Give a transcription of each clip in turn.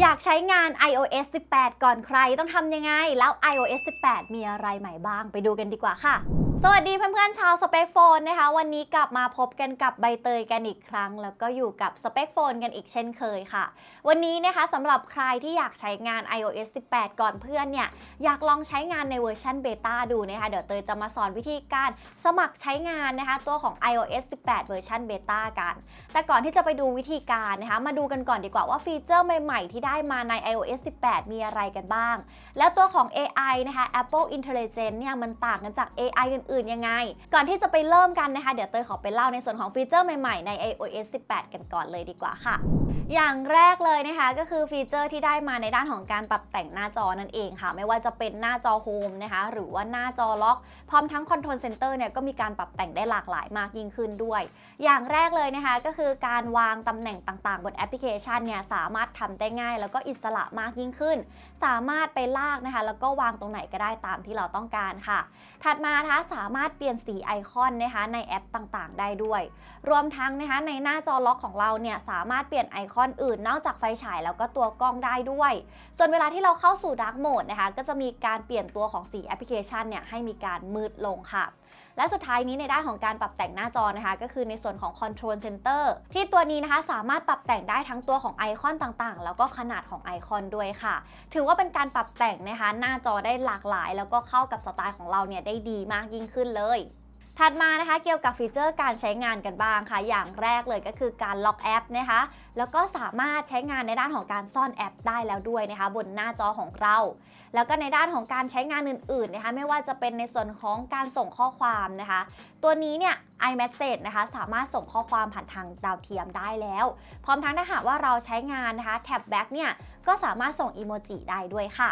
อยากใช้งาน iOS 18 ก่อนใครต้องทำยังไง แล้ว iOS 18 มีอะไรใหม่บ้าง ไปดูกันดีกว่าค่ะ สวัสดีเพื่อนๆชาวสเปคโฟนนะคะ วันนี้กลับมาพบกันกับใบเตยกันอีกครั้ง แล้วก็อยู่กับสเปคโฟนกันอีกเช่นเคยค่ะ วันนี้นะคะสำหรับใครที่อยากใช้งาน iOS 18 ก่อนเพื่อนเนี่ย อยากลองใช้งานในเวอร์ชันเบต้าดูนะคะ เดี๋ยวเตยจะมาสอนวิธีการสมัครใช้งานนะคะ ตัวของ iOS 18 เวอร์ชันเบต้ากัน แต่ก่อนที่จะไปดูวิธีการนะคะ มาดูกันก่อนดีกว่าว่าฟีเจอร์ใหม่ๆ ที่ได้มาใน iOS 18 มีอะไรกันบ้าง แล้วตัวของ AI นะคะ Apple Intelligence เนี่ยมันต่างกันจาก AI อื่นๆยังไง ก่อนที่จะไปเริ่มกันนะคะ เดี๋ยวเตยขอไปเล่าในส่วนของฟีเจอร์ใหม่ๆใน iOS 18 กันก่อนเลยดีกว่าค่ะ อย่างแรกเลยนะคะก็คือฟีเจอร์ที่ได้มาในด้านของการปรับแต่งหน้าจอนั่นเองค่ะ ไม่ว่าจะเป็นหน้าจอโฮมนะคะหรือว่าหน้าจอล็อก พร้อมทั้งคอนโทรลเซนเตอร์เนี่ยก็มีการปรับแต่งได้หลากหลายมากยิ่งขึ้นด้วย อย่างแรกเลยนะคะก็คือการวางตำแหน่งต่างๆ บนแอปพลิเคชันเนี่ยสามารถทำได้ง่าย แล้วก็อิสระมากยิ่งขึ้น สามารถไปลากนะคะ แล้วก็วางตรงไหนก็ได้ตามที่เราต้องการค่ะ ถัดมานะคะสามารถเปลี่ยนสีไอคอนนะคะในแอปต่างๆ ได้ด้วย รวมทั้งนะคะในหน้าจอล็อกของเราเนี่ยสามารถเปลี่ยนไอคอนอื่นนอกจากไฟฉายแล้วก็ตัวกล้องได้ด้วย ส่วนเวลาที่เราเข้าสู่ดาร์กโหมดนะคะก็จะมีการเปลี่ยนตัวของสีแอปพลิเคชันเนี่ยให้มีการมืดลงค่ะ และสุดท้ายนี้ในด้านของการปรับแต่งหน้าจอนะคะ ก็คือในส่วนของ Control Center ที่ตัวนี้นะคะสามารถปรับแต่งได้ทั้งตัวของไอคอนต่างๆ แล้วก็ขนาดของไอคอนด้วยค่ะ ถือว่าเป็นการปรับแต่งนะคะหน้าจอได้หลากหลาย แล้วก็เข้ากับสไตล์ของเราเนี่ยได้ดีมากยิ่งขึ้นเลย ถัดมานะคะเกี่ยวกับฟีเจอร์การใช้งานกันบ้างค่ะ อย่างแรกเลยก็คือการล็อกแอปนะคะ แล้วก็สามารถใช้งานในด้านของการซ่อนแอปได้แล้วด้วยนะคะ บนหน้าจอของเรา แล้วก็ในด้านของการใช้งานอื่นๆนะคะไม่ว่าจะเป็นในส่วนของการส่งข้อความนะคะ ตัวนี้เนี่ย iMessage นะคะสามารถส่งข้อความผ่านทางดาวเทียมได้แล้ว พร้อมทั้งถ้าหากว่าเราใช้งานนะคะแท็บแบ็กเนี่ยก็สามารถส่งอีโมจิได้ด้วยค่ะ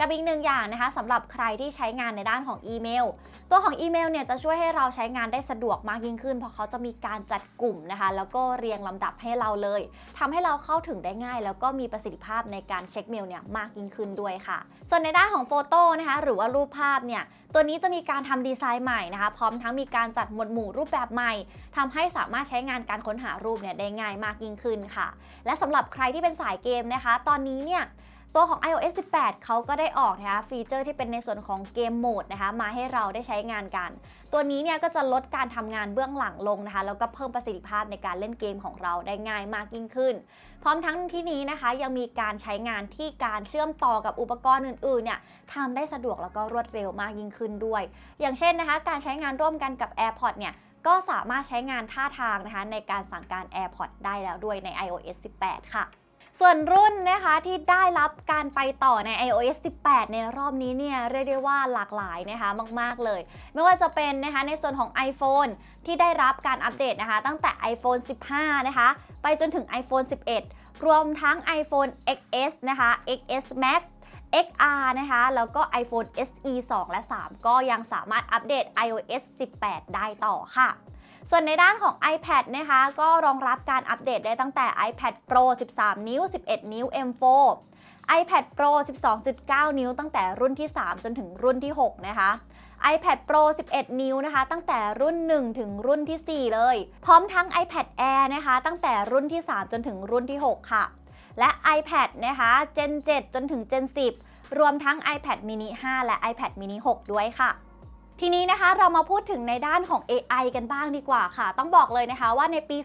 กับอีกหนึ่งอย่างนะคะสำหรับใครที่ใช้งานในด้านของอีเมล ตัวของอีเมลเนี่ยจะช่วยให้เราใช้งานได้สะดวกมากยิ่งขึ้น เพราะเขาจะมีการจัดกลุ่มนะคะ แล้วก็เรียงลำดับให้เราเลยทำให้เราเข้าถึงได้ง่าย แล้วก็มีประสิทธิภาพในการเช็คเมลเนี่ยมากยิ่งขึ้นด้วยค่ะ ส่วนในด้านของโฟโต้นะคะหรือว่ารูปภาพเนี่ยตัวนี้จะมีการทำดีไซน์ใหม่นะคะ พร้อมทั้งมีการจัดหมวดหมู่รูปแบบใหม่ทำให้สามารถใช้งานการค้นหารูปเนี่ยได้ง่ายมากยิ่งขึ้นค่ะ และสำหรับใครที่เป็นสายเกมนะคะ ตอนนี้เนี่ย ตัวของ iOS 18 เขาก็ได้ออกนะคะฟีเจอร์ที่เป็นในส่วนของเกมโหมดนะคะมาให้เราได้ใช้งานกัน ตัวนี้เนี่ยก็จะลดการทำงานเบื้องหลังลงนะคะแล้วก็เพิ่มประสิทธิภาพในการเล่นเกมของเราได้ง่ายมากยิ่งขึ้น พร้อมทั้งที่นี้นะคะยังมีการใช้งานที่การเชื่อมต่อกับอุปกรณ์อื่นๆเนี่ยทำได้สะดวกแล้วก็รวดเร็วมากยิ่งขึ้นด้วย อย่างเช่นนะคะการใช้งานร่วมกันกับ AirPods เนี่ยก็สามารถใช้งานท่าทางนะคะในการสั่งการ AirPods ได้แล้วด้วยใน iOS 18 ค่ะ ส่วนรุ่นนะคะที่ได้รับการไปต่อใน iOS 18 ในรอบนี้เนี่ยเรียกได้ว่าหลากหลายนะคะมาก ๆ เลย ไม่ว่าจะเป็นนะคะในส่วนของ iPhone ที่ได้รับการอัปเดตนะคะ ตั้งแต่ iPhone 15 นะคะ ไปจนถึง iPhone 11 รวมทั้ง iPhone XS นะคะ XS Max XR นะคะ แล้วก็ iPhone SE 2 และ 3 ก็ยังสามารถอัปเดต iOS 18 ได้ต่อค่ะ ส่วนในด้านของ iPad นะคะก็รองรับการอัปเดตได้ตั้งแต่ iPad Pro 13 นิ้ว 11 นิ้ว M4 iPad Pro 12.9 นิ้วตั้งแต่รุ่นที่ 3 จนถึงรุ่นที่ 6 นะคะ iPad Pro 11 นิ้วนะคะ ตั้งแต่รุ่น 1 ถึงรุ่นที่ 4 เลย พร้อมทั้ง iPad Air นะคะ ตั้งแต่รุ่นที่ 3 จนถึงรุ่นที่ 6 ค่ะ และ iPad นะคะ Gen 7 จนถึง Gen 10 รวมทั้ง iPad mini 5 และ iPad mini 6 ด้วยค่ะ ทีนี้นะคะเรามาพูดถึงในด้านของ AI กันบ้างดีกว่าค่ะ ต้องบอกเลยนะคะว่าในปี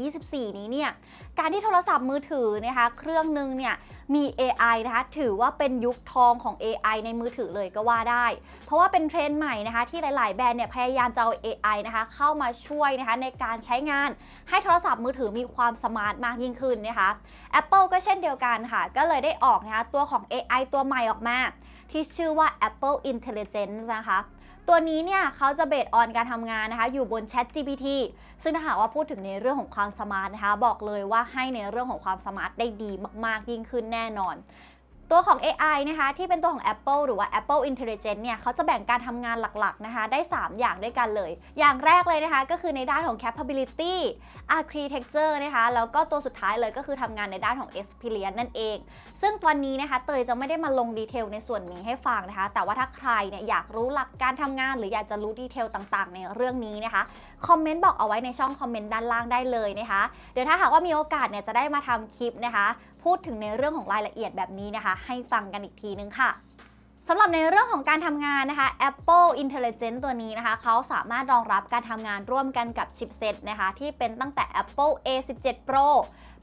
2024 นี้เนี่ยการที่โทรศัพท์มือถือนะคะเครื่องหนึ่งเนี่ยมี AI นะคะถือว่าเป็นยุคทองของ AI ในมือถือเลยก็ว่าได้ เพราะว่าเป็นเทรนด์ใหม่นะคะที่หลาย ๆ แบรนด์เนี่ยพยายามจะเอา AI นะคะเข้ามาช่วยนะคะในการใช้งาน ให้โทรศัพท์มือถือมีความสมาร์ทมากยิ่งขึ้นนะคะ Apple ก็เช่นเดียวกันค่ะ ก็เลยได้ออกนะคะตัวของ AI ตัวใหม่ออกมา ที่ชื่อว่า Apple Intelligence นะคะ ตัวนี้เนี่ยเขาจะเบสออนการทำงานนะคะ อยู่บน Chat GPT ซึ่งถ้าหากว่าพูดถึงในเรื่องของความสมาร์ทนะคะ บอกเลยว่าให้ในเรื่องของความสมาร์ทได้ดีมาก ๆ ยิ่งขึ้นแน่นอน ตัวของ AI นะคะที่เป็นตัวของ Apple หรือว่า Apple Intelligence เนี่ยเขาจะแบ่งการทำงานหลักๆนะคะได้ 3 อย่างด้วยกันเลย อย่างแรกเลยนะคะก็คือในด้านของ capability architecture นะคะแล้วก็ตัวสุดท้ายเลยก็คือทำงานในด้านของ experience นั่นเอง ซึ่งตอนนี้นะคะเตยจะไม่ได้มาลงดีเทลในส่วนนี้ให้ฟังนะคะ แต่ว่าถ้าใครเนี่ยอยากรู้หลักการทำงาน หรืออยากจะรู้ดีเทลต่างๆ ในเรื่องนี้นะคะคอมเมนต์บอกเอาไว้ในช่องคอมเมนต์ด้านล่างได้เลยนะคะเดี๋ยวถ้าหากว่ามีโอกาสเนี่ยจะได้มาทำคลิปนะคะ พูดถึงในเรื่องของรายละเอียดแบบนี้นะคะ ให้ฟังกันอีกทีนึงค่ะสำหรับในเรื่องของการทำงานนะคะ Apple Intelligence ตัวนี้นะคะ เขาสามารถรองรับการทำงานร่วมกันกับชิปเซตนะคะ ที่เป็นตั้งแต่ Apple A17 Pro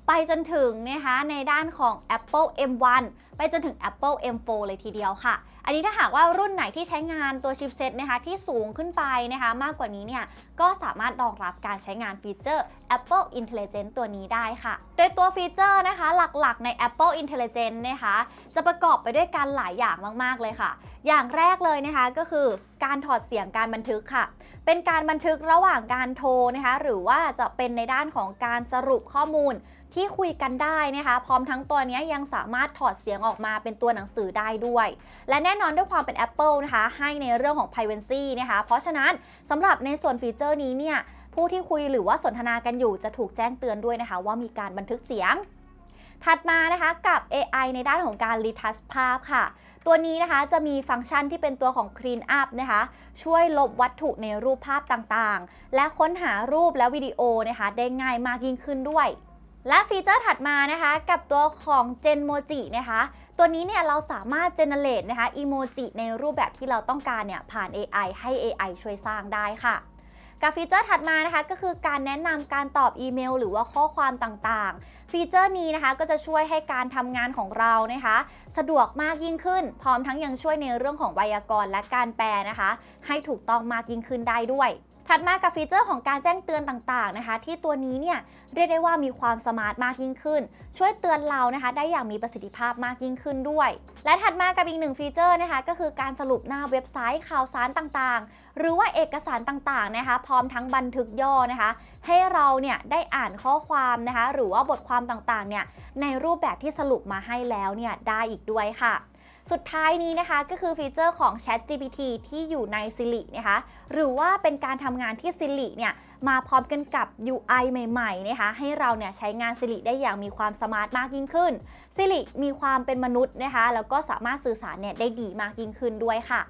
ไปจนถึงนะคะในด้านของ Apple M1 ไปจนถึง Apple M4 เลยทีเดียวค่ะ อันนี้ถ้าหากว่ารุ่นไหนที่ใช้งานตัวชิปเซตนะคะที่สูงขึ้นไปนะคะมากกว่านี้เนี่ยก็สามารถรองรับการใช้งานฟีเจอร์ Apple Intelligence ตัวนี้ได้ค่ะ โดยตัวฟีเจอร์นะคะหลักๆ ใน Apple Intelligence นะคะจะประกอบไปด้วยการหลายอย่างมากๆเลยค่ะ อย่างแรกเลยนะคะก็คือการถอดเสียงการบันทึกค่ะ เป็นการบันทึกระหว่างการโทรนะคะหรือว่าจะเป็นในด้านของการสรุปข้อมูล ที่คุยกันได้นะคะ พร้อมทั้งตัวนี้ยังสามารถถอดเสียงออกมาเป็นตัวหนังสือได้ด้วย และแน่นอนด้วยความเป็น Apple นะคะ ให้ในเรื่องของ privacy นะคะ เพราะฉะนั้นสำหรับในส่วนฟีเจอร์นี้เนี่ยผู้ที่คุยหรือว่าสนทนากันอยู่จะถูกแจ้งเตือนด้วยนะคะ ว่ามีการบันทึกเสียง ถัดมานะคะกับ AI ในด้านของการรีทัชภาพค่ะ ตัวนี้นะคะจะมีฟังก์ชันที่เป็นตัวของ Clean Up นะคะ ช่วยลบวัตถุในรูปภาพต่างๆ และค้นหารูปและวิดีโอนะคะได้ง่ายมากยิ่งขึ้นด้วย และฟีเจอร์ถัดมานะคะกับตัวของ Genmoji นะคะตัวนี้เนี่ยเราสามารถ generate นะคะ emoji ในรูปแบบที่เราต้องการเนี่ยผ่าน AI ให้ AI ช่วยสร้างได้ค่ะ กับฟีเจอร์ถัดมานะคะก็คือการแนะนำการตอบอีเมล หรือว่าข้อความต่างๆ ฟีเจอร์นี้นะคะก็จะช่วยให้การทำงานของเรานะคะ สะดวกมากยิ่งขึ้น พร้อมทั้งยังช่วยในเรื่องของไวยากรณ์และการแปลนะคะ ให้ถูกต้องมากยิ่งขึ้นได้ด้วย ถัดมากับฟีเจอร์ของการแจ้งเตือนต่างๆนะคะ ที่ตัวนี้เนี่ยเรียกได้ว่ามีความสมาร์ทมากยิ่งขึ้น ช่วยเตือนเรานะคะได้อย่างมีประสิทธิภาพมากยิ่งขึ้นด้วย และถัดมากับอีกหนึ่งฟีเจอร์นะคะก็คือการสรุปหน้าเว็บไซต์ข่าวสารต่างๆ หรือว่าเอกสารต่างๆนะคะ พร้อมทั้งบันทึกย่อนะคะ ให้เราเนี่ยได้อ่านข้อความนะคะ หรือว่าบทความต่างๆเนี่ยในรูปแบบที่สรุปมาให้แล้วเนี่ยได้อีกด้วยค่ะ สุดท้ายนี้นะคะก็คือฟีเจอร์ของ Chat GPT ที่อยู่ใน Siri นะคะ หรือว่าเป็นการทำงานที่ Siri เนี่ยมาพร้อมกันกับ UI ใหม่ๆนะคะ ให้เราเนี่ยใช้งาน Siri ได้อย่างมีความสมาร์ทมากยิ่งขึ้น Siri มีความเป็นมนุษย์นะคะ แล้วก็สามารถสื่อสารเนี่ยได้ดีมากยิ่งขึ้นด้วยค่ะ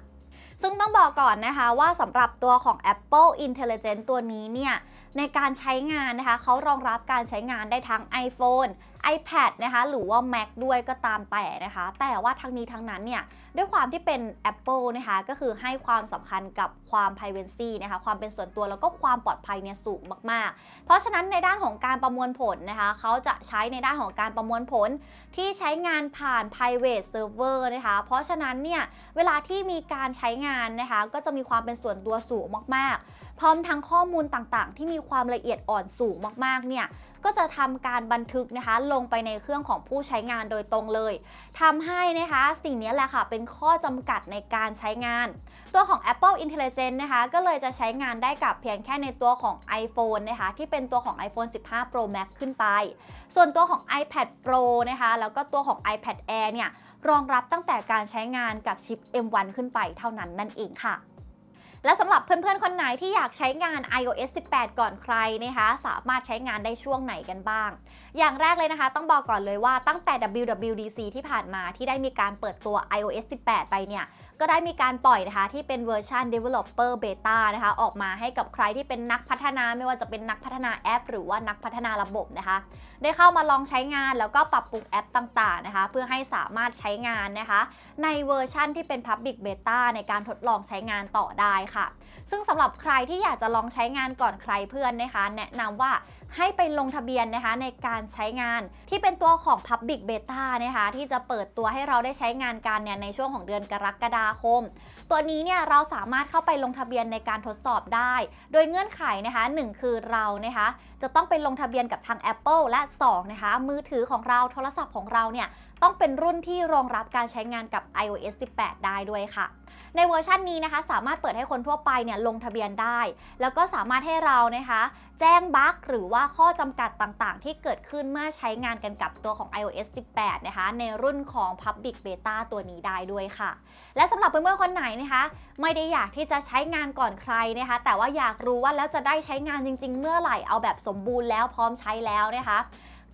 ซึ่งต้องบอกก่อนนะคะว่าสำหรับตัวของ Apple Intelligence ตัวนี้เนี่ยในการใช้งานนะคะเขารองรับการใช้งานได้ทั้ง iPhone iPad นะคะหรือว่า Mac ด้วยก็ตามแต่นะคะ แต่ว่าทั้งนี้ทั้งนั้นเนี่ยด้วยความที่เป็น Apple นะคะก็คือให้ความสำคัญกับความ privacy นะคะความเป็นส่วนตัวแล้วก็ความปลอดภัยเนี่ยสูงมากๆ เพราะฉะนั้นในด้านของการประมวลผลนะคะเขาจะใช้ในด้านของการประมวลผลที่ใช้งานผ่าน private server นะคะเพราะฉะนั้นเนี่ยเวลาที่มีการใช้งานนะคะก็จะมีความเป็นส่วนตัวสูงมากๆ พร้อมทั้งข้อมูลต่างๆ ที่มีความละเอียดอ่อนสูงมากๆเนี่ย ก็จะทำการบันทึกนะคะลงไปในเครื่องของผู้ใช้งานโดยตรงเลยทำให้นะคะสิ่งนี้แหละค่ะเป็นข้อจำกัดในการใช้งาน ตัวของ Apple Intelligence นะคะก็เลยจะใช้งานได้กับเพียงแค่ในตัวของ iPhone นะคะที่เป็นตัวของ iPhone 15 Pro Max ขึ้นไป ส่วนตัวของ iPad Pro นะคะแล้วก็ตัวของ iPad Air เนี่ยรองรับตั้งแต่การใช้งานกับชิป M1 ขึ้นไปเท่านั้นนั่นเองค่ะ และสำหรับเพื่อนๆ คนไหนที่อยากใช้งาน iOS 18 ก่อนใครนะคะ สามารถใช้งานได้ช่วงไหนกันบ้าง อย่างแรกเลยนะคะ ต้องบอกก่อนเลยว่าตั้งแต่ WWDC ที่ผ่านมาที่ได้มีการเปิดตัว iOS 18 ไปเนี่ยก็ได้มีการปล่อยนะคะ ที่เป็นเวอร์ชัน Developer Beta นะคะ ออกมาให้กับใครที่เป็นนักพัฒนาไม่ว่าจะเป็นนักพัฒนาแอป หรือว่านักพัฒนาระบบนะคะ ได้เข้ามาลองใช้งานแล้วก็ปรับปรุงแอปต่างๆนะคะ เพื่อให้สามารถใช้งานนะคะ ในเวอร์ชั่นที่เป็น Public Beta ในการทดลองใช้งานต่อได้ค่ะ ซึ่งสำหรับใครที่อยากจะลองใช้งานก่อนใครเพื่อนนะคะ แนะนำว่าให้ไปลงทะเบียนนะคะในการใช้งานที่เป็นตัวของ Public Beta นะคะที่จะเปิดตัวให้เราได้ใช้งานกันเนี่ยในช่วงของเดือนกรกฎาคม ตัวนี้เนี่ยเราสามารถเข้าไปลงทะเบียนในการทดสอบได้ โดยเงื่อนไขนะคะ 1 คือเรานะคะ จะต้องไปลงทะเบียนกับทาง Apple และ 2 นะคะ มือถือของเราโทรศัพท์ของเราเนี่ยต้องเป็นรุ่นที่รองรับการใช้งานกับ iOS 18 ได้ด้วยค่ะ ในเวอร์ชันนี้นะคะ สามารถเปิดให้คนทั่วไปเนี่ยลงทะเบียนได้ แล้วก็สามารถให้เรานะคะ แจ้งบั๊กหรือว่าข้อจำกัดต่างๆ ที่เกิดขึ้นเมื่อใช้งานกันกับตัวของ iOS 18 นะคะ ในรุ่นของ Public Beta ตัวนี้ได้ด้วยค่ะ และสำหรับเพื่อนๆคนไหนนะคะ ไม่ได้อยากที่จะใช้งานก่อนใครนะคะ แต่ว่าอยากรู้ว่าแล้วจะได้ใช้งานจริง ๆ เมื่อไหร่เอาแบบสมบูรณ์แล้วพร้อมใช้แล้วนะคะ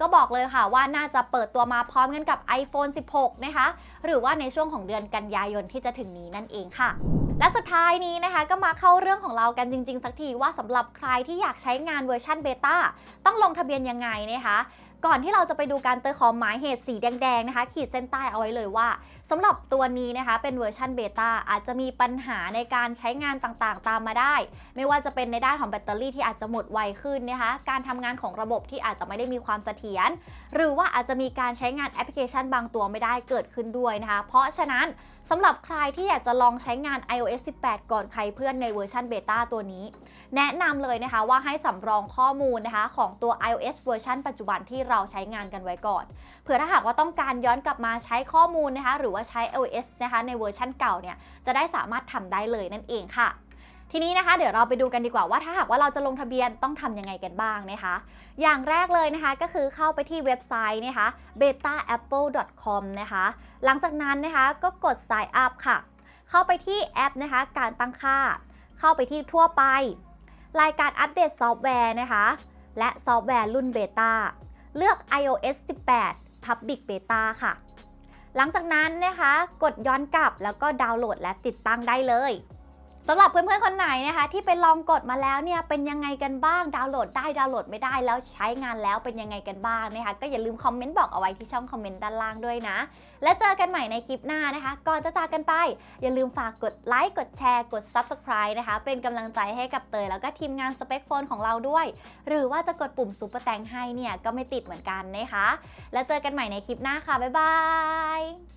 ก็บอกเลยค่ะว่าน่าจะเปิดตัวมาพร้อมกันกับ iPhone 16 นะคะ หรือว่าในช่วงของเดือนกันยายนที่จะถึงนี้นั่นเองค่ะ และสุดท้ายนี้นะคะ ก็มาเข้าเรื่องของเรากันจริง ๆ สักทีว่าสำหรับใครที่อยากใช้งานเวอร์ชันเบต้าต้องลงทะเบียนยังไงนะคะ ก่อนที่เราจะไปดูการเตยขอหมายเหตุสีแดงๆนะคะ ขีดเส้นใต้เอาไว้เลยว่าสำหรับตัวนี้นะคะเป็นเวอร์ชันเบต้าอาจจะมีปัญหาในการใช้งานต่างๆ ตามมาได้ ไม่ว่าจะเป็นในด้านของแบตเตอรี่ที่อาจจะหมดไวขึ้นนะคะ การทำงานของระบบที่อาจจะไม่ได้มีความเสถียรหรือว่าอาจจะมีการใช้งานแอปพลิเคชันบางตัวไม่ได้เกิดขึ้นด้วยนะคะ เพราะฉะนั้น สำหรับใครที่อยากจะลองใช้งาน iOS 18 ก่อนใครเพื่อนในเวอร์ชันเบต้าตัวนี้ แนะนำเลยนะคะว่าให้สำรองข้อมูลนะคะของตัว iOS เวอร์ชันปัจจุบันที่เราใช้งานกันไว้ก่อน เผื่อถ้าหากว่าต้องการย้อนกลับมาใช้ข้อมูลนะคะหรือว่าใช้ iOS นะคะในเวอร์ชันเก่าเนี่ยจะได้สามารถทำได้เลยนั่นเองค่ะ ทีนี้นะคะ เดี๋ยวเราไปดูกันดีกว่าว่าถ้าหากว่าเราจะลงทะเบียนต้องทำยังไงกันบ้างนะคะ อย่างแรกเลยนะคะก็คือเข้าไปที่เว็บไซต์นะคะ betaapple.com นะคะ หลังจากนั้นนะคะก็กด sign up ค่ะ เข้าไปที่แอปนะคะ การตั้งค่า เข้าไปที่ทั่วไป รายการอัปเดตซอฟต์แวร์นะคะ และซอฟต์แวร์รุ่นเบต้าเลือก iOS 18 Public Beta ค่ะ หลังจากนั้นนะคะ กดย้อนกลับแล้วก็ดาวน์โหลดและติดตั้งได้เลย สำหรับเพื่อนๆคนไหนนะคะ ที่ไปลองกดมาแล้วเนี่ยเป็นยังไงกันบ้างดาวน์โหลดได้ดาวน์โหลดไม่ได้แล้วใช้งานแล้วเป็นยังไงกันบ้างนะคะก็อย่าลืมคอมเมนต์บอกเอาไว้ที่ช่องคอมเมนต์ด้านล่างด้วยนะ และเจอกันใหม่ในคลิปหน้านะคะ ก่อนจะจากกันไป อย่าลืมฝากกดไลค์กดแชร์กด Subscribe นะคะ เป็นกำลังใจให้กับเตยแล้วก็ทีมงานสเปคโฟนของเราด้วย หรือว่าจะกดปุ่มซุปเปอร์แตงให้เนี่ยก็ไม่ติดเหมือนกันนะคะ แล้วเจอกันใหม่ในคลิปหน้าค่ะบ๊ายบาย